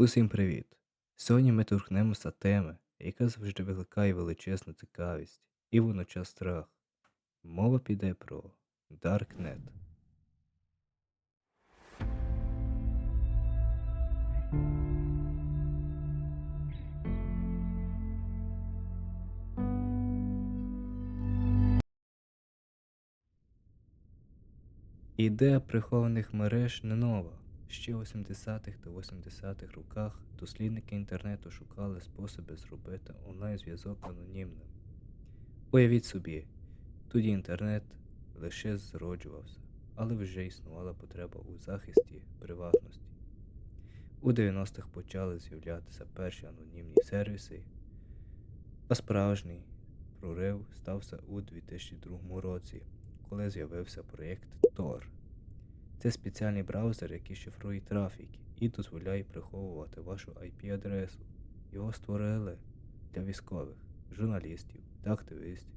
Усім привіт! Сьогодні ми торкнемося теми, яка завжди викликає величезну цікавість і водночас страх. Мова піде про Darknet. Ідея прихованих мереж не нова. Ще у 70-х та 80-х роках дослідники інтернету шукали способи зробити онлайн-зв'язок анонімним. Уявіть собі, тоді інтернет лише зроджувався, але вже існувала потреба у захисті приватності. У 90-х почали з'являтися перші анонімні сервіси, а справжній прорив стався у 2002 році, коли з'явився проєкт Tor. Це спеціальний браузер, який шифрує трафік і дозволяє приховувати вашу IP-адресу. Його створили для військових, журналістів та активістів,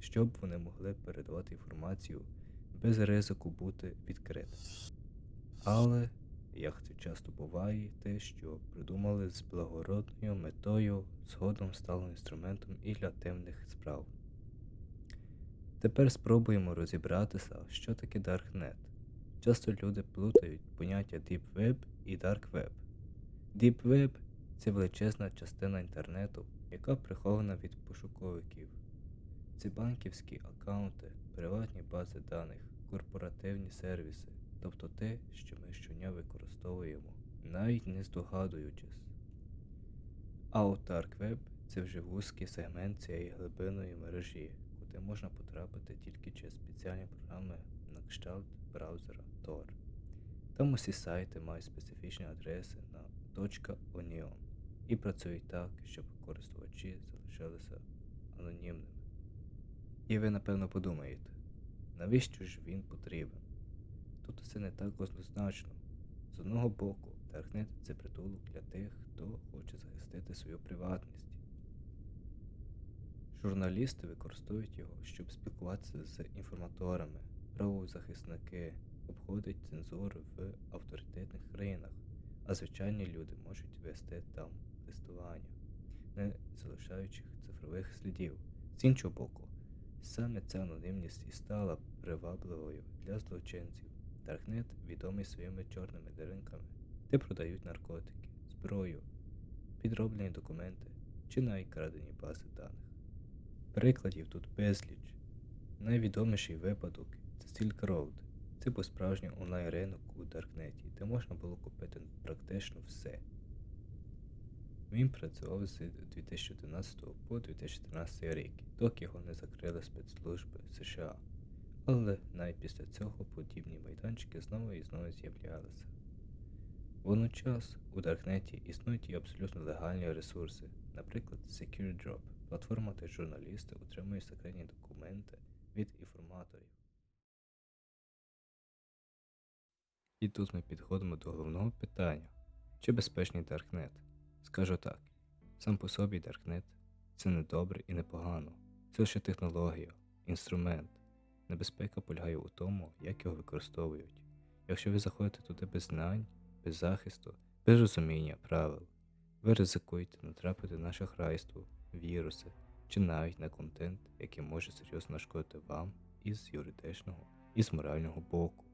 щоб вони могли передавати інформацію без ризику бути відкритим. Але, як це часто буває, те, що придумали з благородною метою, згодом стало інструментом і для темних справ. Тепер спробуємо розібратися, що таке Darknet. Часто люди плутають поняття Deep Web і Dark Web. Deep Web це величезна частина інтернету, яка прихована від пошуковиків. Це банківські аккаунти, приватні бази даних, корпоративні сервіси, тобто те, що ми щодня використовуємо, навіть не здогадуючись. А от Dark Web це вже вузький сегмент цієї глибинної мережі, куди можна потрапити тільки через спеціальні програми на кшталт браузера Tor. Там усі сайти мають специфічні адреси на .onion і працюють так, щоб користувачі залишалися анонімними. І ви напевно подумаєте, навіщо ж він потрібен? Тут усе не так однозначно. З одного боку, Darknet – це притулок для тих, хто хоче захистити свою приватність. Журналісти використовують його, щоб спілкуватися з інформаторами, правозахисники обходять цензуру в авторитетних країнах, а звичайні люди можуть вести там листування, не залишаючи цифрових слідів. З іншого боку, саме ця анонімність і стала привабливою для злочинців. Даркнет відомий своїми чорними ринками, де продають наркотики, зброю, підроблені документи чи навіть крадені бази даних. Прикладів тут безліч. Найвідоміший випадок Silk Road. Це справжній онлайн-ринок у Даркнеті, де можна було купити практично все. Він працював з 2011 по 2013 рік, доки його не закрили спецслужби США. Але навіть після цього подібні майданчики знову і знову з'являлися. Водночас у Даркнеті існують і абсолютно легальні ресурси, наприклад, SecureDrop, платформа, де журналісти отримують секретні документи від інформаторів. І тут ми підходимо до головного питання: чи безпечний Даркнет? Скажу так, сам по собі Даркнет це не добре і не погано. Це лише технологія, інструмент. Небезпека полягає у тому, як його використовують. Якщо ви заходите туди без знань, без захисту, без розуміння правил, ви ризикуєте натрапити на шахрайство, віруси чи навіть на контент, який може серйозно нашкодити вам із юридичного і з морального боку.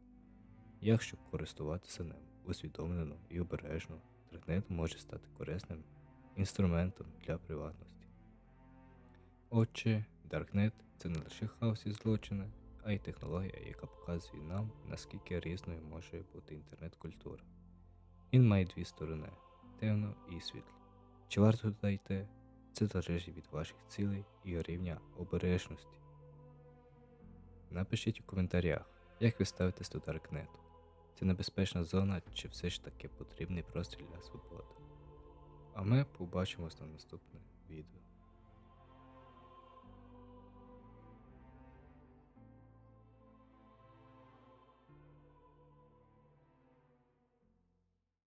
Якщо користуватися ним усвідомлено і обережно, Даркнет може стати корисним інструментом для приватності. Отже, Darknet – це не лише хаос і злочини, а й технологія, яка показує нам, наскільки різною може бути інтернет-культура. Він має дві сторони темну і світлу. Чи варто туди? Це залежить від ваших цілей і рівня обережності. Напишіть у коментарях, як ви ставитесь до Даркнету. Це небезпечна зона чи все ж таки потрібний простір для свободи. А ми побачимось на наступне відео.